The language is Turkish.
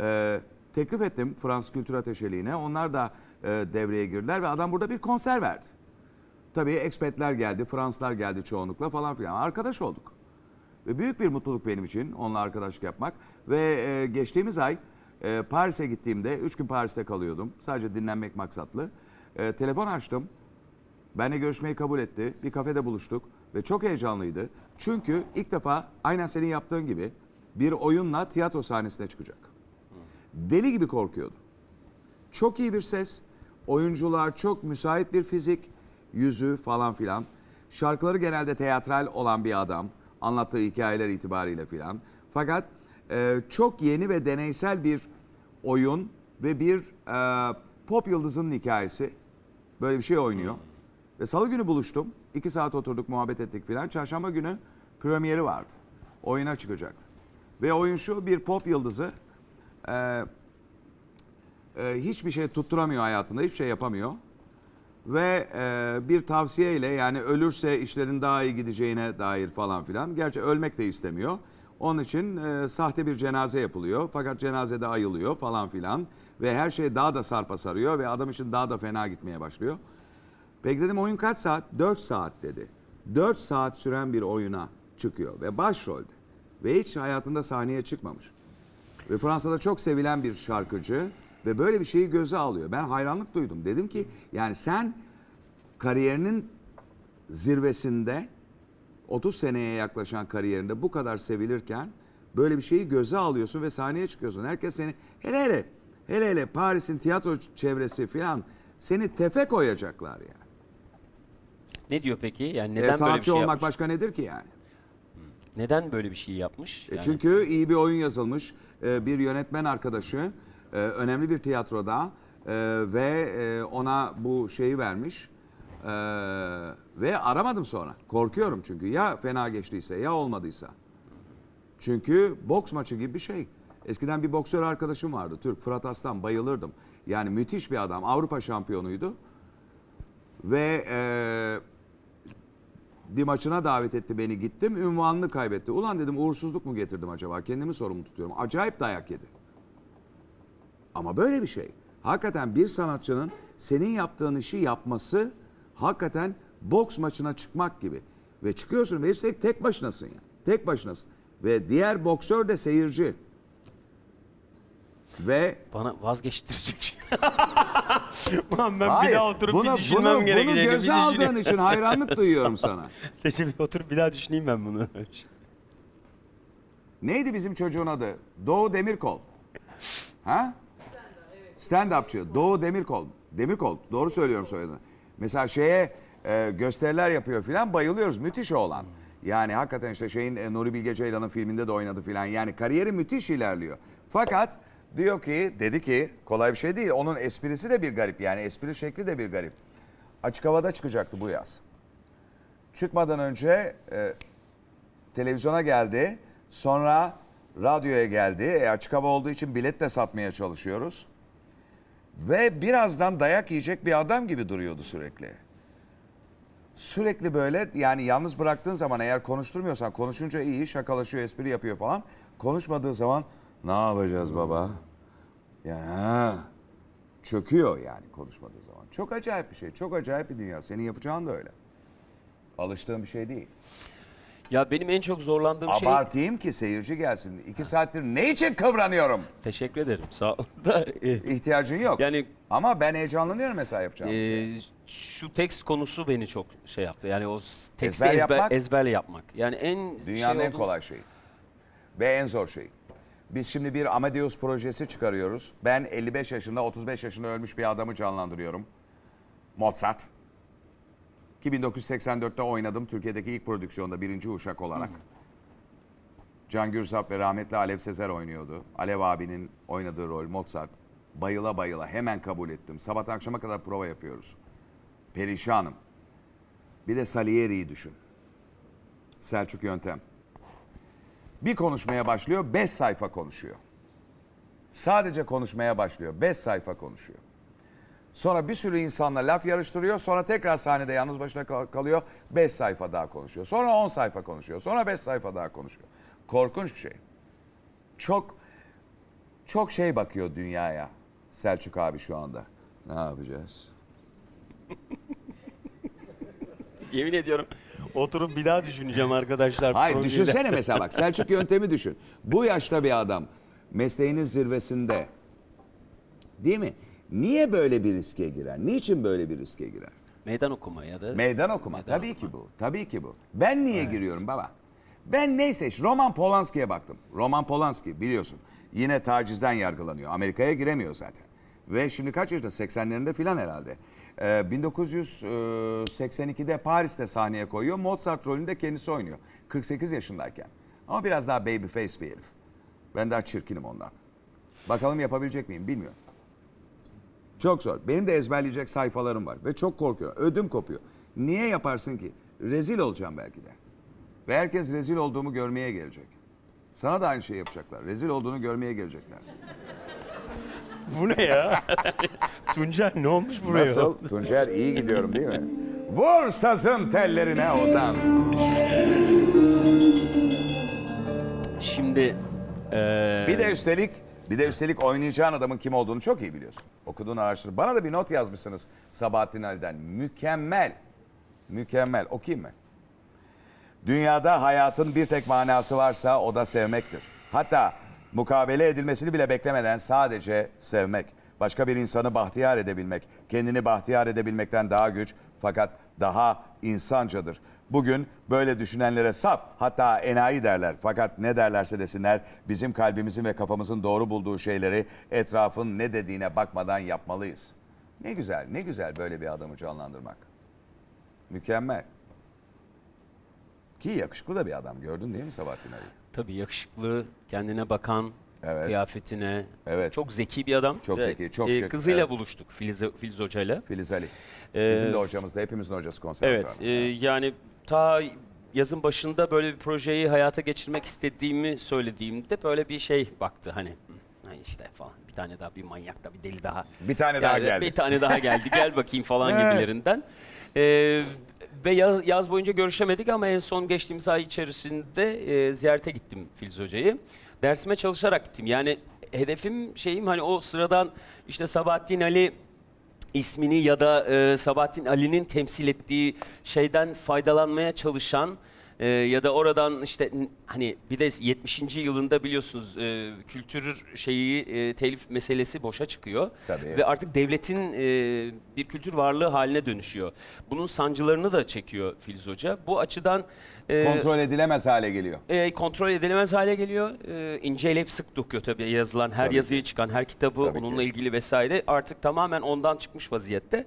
Ee, teklif ettim Fransız Kültür Ateşeliğine. Onlar da e, devreye girdiler ve adam burada bir konser verdi. Tabii ekspatler geldi, Fransızlar geldi çoğunlukla falan filan. Arkadaş olduk. Ve büyük bir mutluluk benim için onunla arkadaşlık yapmak. Ve e, geçtiğimiz ay e, Paris'e gittiğimde, üç gün Paris'te kalıyordum. Sadece dinlenmek maksatlı. E, telefon açtım. Benle görüşmeyi kabul etti. Bir kafede buluştuk ve çok heyecanlıydı. Çünkü ilk defa aynen senin yaptığın gibi bir oyunla tiyatro sahnesine çıkacak. Deli gibi korkuyordu. Çok iyi bir ses, oyuncular çok müsait bir fizik, yüzü falan filan. Şarkıları genelde teatral olan bir adam, anlattığı hikayeler itibariyle filan. Fakat e, çok yeni ve deneysel bir oyun ve bir e, pop yıldızının hikayesi. Böyle bir şey oynuyor. Ve salı günü buluştum. İki saat oturduk, muhabbet ettik filan. Çarşamba günü premieri vardı. Oyuna çıkacaktı. Ve oyun şu, bir pop yıldızı e, e, hiçbir şey tutturamıyor hayatında, hiçbir şey yapamıyor. Ve e, bir tavsiyeyle yani ölürse işlerin daha iyi gideceğine dair falan filan. Gerçi ölmek de istemiyor. Onun için e, sahte bir cenaze yapılıyor. Fakat cenazede ayılıyor falan filan. Ve her şey daha da sarpa sarıyor ve adam için daha da fena gitmeye başlıyor. Peki dedim oyun kaç saat? 4 saat dedi. 4 saat süren bir oyuna çıkıyor ve başrolde. Ve hiç hayatında sahneye çıkmamış. Ve Fransa'da çok sevilen bir şarkıcı ve böyle bir şeyi göze alıyor. Ben hayranlık duydum. Dedim ki yani sen kariyerinin zirvesinde 30 seneye yaklaşan kariyerinde bu kadar sevilirken böyle bir şeyi göze alıyorsun ve sahneye çıkıyorsun. Herkes seni hele hele hele hele Paris'in tiyatro çevresi falan seni tefe koyacaklar yani. Ne diyor peki? Yani E, neden böyle bir sanatçı şey olmak yapmış? başka nedir ki yani? Neden böyle bir şey yapmış? E Yani çünkü iyi bir oyun yazılmış, e, bir yönetmen arkadaşı, e, önemli bir tiyatroda e, ve e, ona bu şeyi vermiş. E, Ve aramadım sonra. Korkuyorum çünkü ya fena geçtiyse ya olmadıysa. Çünkü boks maçı gibi bir şey. Eskiden bir boksör arkadaşım vardı. Türk Fırat Aslan bayılırdım. Yani müthiş bir adam. Avrupa şampiyonuydu. Ve e, bir maçına davet etti beni gittim. Ünvanını kaybetti. Ulan dedim uğursuzluk mu getirdim acaba? Kendimi sorumlu tutuyorum. Acayip dayak yedi. Ama böyle bir şey. Hakikaten bir sanatçının senin yaptığın işi yapması hakikaten boks maçına çıkmak gibi. Ve çıkıyorsun ve üstelik tek başınasın ya. Tek başınasın. Ve diğer boksör de seyirci. Ve bana vazgeçtirecek. Ulan ben bir daha oturup bunu, bir düşünmem bunu, gerekecek. bunu Bir göze düşüneyim. aldığın için hayranlık duyuyorum sana. Teşekkür oturup bir daha düşüneyim ben bunu. Neydi bizim çocuğun adı? Doğu Demirkol. Ha? Stand-upçı. Doğu Demirkol. Demirkol. Doğru söylüyorum soyadını. Mesela şeye e, gösteriler yapıyor filan bayılıyoruz. Müthiş oğlan. Yani hakikaten işte şeyin e, Nuri Bilge Ceylan'ın filminde de oynadı filan. Yani kariyeri müthiş ilerliyor. Fakat diyor ki dedi ki kolay bir şey değil. Onun esprisi de bir garip. Yani espri şekli de bir garip. Açık havada çıkacaktı bu yaz. Çıkmadan önce e, televizyona geldi. Sonra radyoya geldi. E, açık hava olduğu için bilet de satmaya çalışıyoruz. Ve birazdan dayak yiyecek bir adam gibi duruyordu sürekli. Sürekli böyle yani yalnız bıraktığın zaman eğer konuşturmuyorsan konuşunca iyi şakalaşıyor espri yapıyor falan. Konuşmadığı zaman ne yapacağız baba? Yani ha, çöküyor yani konuşmadığı zaman. Çok acayip bir şey. Çok acayip bir dünya. Senin yapacağın da öyle. Alıştığın bir şey değil. ya benim en çok zorlandığım şey... Abartayım ki seyirci gelsin. İki saattir ne için kıvranıyorum? Teşekkür ederim. Sağ ol. Da, e, İhtiyacın yok. yani Ama ben heyecanlanıyorum mesela yapacağım bir şey. e, şu tekst konusu beni çok şey yaptı. Yani o teksti Ezber ezber, yapmak? ezberle yapmak. Yani en Dünyanın şey en olduğu- kolay şeyi. Ve en zor şeyi. Biz şimdi bir Amadeus projesi çıkarıyoruz. Ben 55 yaşında, 35 yaşında ölmüş bir adamı canlandırıyorum. Mozart. Ki 1984'te oynadım Türkiye'deki ilk prodüksiyonda birinci uşak olarak. Can Gürsap ve rahmetli Alev Sezer oynuyordu. Alev abinin oynadığı rol Mozart. Bayıla bayıla hemen kabul ettim. Sabah akşama kadar prova yapıyoruz. Perişanım. Bir de Salieri'yi düşün. Selçuk Yöntem. Bir konuşmaya başlıyor, 5 sayfa konuşuyor. Sadece konuşmaya başlıyor, 5 sayfa konuşuyor. Sonra bir sürü insanla laf yarıştırıyor, sonra tekrar sahnede yalnız başına kal- kalıyor, 5 sayfa daha konuşuyor. Sonra 10 sayfa konuşuyor, sonra 5 sayfa daha konuşuyor. Korkunç bir şey. Çok çok şey bakıyor dünyaya. Selçuk abi şu anda. Ne yapacağız? Yemin ediyorum oturup bir daha düşüneceğim arkadaşlar. Hayır projede. düşünsene mesela bak Selçuk yöntemi düşün. Bu yaşta bir adam mesleğinin zirvesinde değil mi? Niye böyle bir riske girer? Niçin böyle bir riske girer? Meydan okuma ya da Meydan okuma. Meydan Tabii okuma. ki bu. Tabii ki bu. Ben niye giriyorum baba? Ben neyse Roman Polanski'ye baktım. Roman Polanski biliyorsun. Yine tacizden yargılanıyor. Amerika'ya giremiyor zaten. Ve şimdi kaç yaşında? 80'lerinde filan herhalde. Ee, 1982'de Paris'te sahneye koyuyor. Mozart rolünde kendisi oynuyor. 48 yaşındayken. Ama biraz daha baby face bir herif. Ben daha çirkinim ondan. Bakalım yapabilecek miyim bilmiyorum. Çok zor. Benim de ezberleyecek sayfalarım var ve çok korkuyorum. Ödüm kopuyor. Niye yaparsın ki? Rezil olacağım belki de. Ve herkes rezil olduğumu görmeye gelecek. Sana da aynı şeyi yapacaklar. Rezil olduğunu görmeye gelecekler. Bu ne ya? Tuncel ne olmuş buraya? Nasıl? Tuncer iyi gidiyorum değil mi? Vur sazın tellerine Ozan. Şimdi eee Bir de üstelik bir de üstelik oynayacağın adamın kim olduğunu çok iyi biliyorsun. Okuduğun araştır. Bana da bir not yazmışsınız Sabahattin Ali'den. Mükemmel. Mükemmel. Okuyayım mı? Dünyada hayatın bir tek manası varsa o da sevmektir. Hatta mukabele edilmesini bile beklemeden sadece sevmek. Başka bir insanı bahtiyar edebilmek, kendini bahtiyar edebilmekten daha güç fakat daha insancadır. Bugün böyle düşünenlere saf hatta enayi derler. Fakat ne derlerse desinler bizim kalbimizin ve kafamızın doğru bulduğu şeyleri etrafın ne dediğine bakmadan yapmalıyız. Ne güzel, ne güzel böyle bir adamı canlandırmak. Mükemmel. Ki yakışıklı da bir adam gördün değil mi Sabahattin Ali? Tabii yakışıklı, kendine bakan, Evet. kıyafetine. Evet. Çok zeki bir adam. Çok zeki, çok e, şık, Kızıyla evet. buluştuk Filiz, Filiz Hoca'yla. Filiz Ali. Ee, Bizim de hocamız da hepimizin hocası konservatuvar. Evet, e, yani ta yazın başında böyle bir projeyi hayata geçirmek istediğimi söylediğimde böyle bir şey baktı hani. "Hı, ha işte falan bir tane daha bir manyak da bir deli daha. Bir tane daha Yani geldi. Bir tane daha geldi gel bakayım falan gibilerinden. Ee, ve yaz, yaz boyunca görüşemedik ama en son geçtiğimiz ay içerisinde e, ziyarete gittim Filiz Hoca'yı. Dersime çalışarak gittim. Yani hedefim şeyim hani o sıradan işte Sabahattin Ali ismini ya da e, Sabahattin Ali'nin temsil ettiği şeyden faydalanmaya çalışan e, ya da oradan işte hani bir de 70. yılında biliyorsunuz e, kültür şeyi e, telif meselesi boşa çıkıyor Tabii. ve artık devletin e, bir kültür varlığı haline dönüşüyor. Bunun sancılarını da çekiyor Filiz Hoca. Bu açıdan e, Kontrol edilemez hale geliyor. e, kontrol edilemez hale geliyor. E, inceleyip sık dokuyor tabii yazılan her Tabii yazıya çıkan her kitabı Tabii onunla ki. ilgili vesaire artık tamamen ondan çıkmış vaziyette.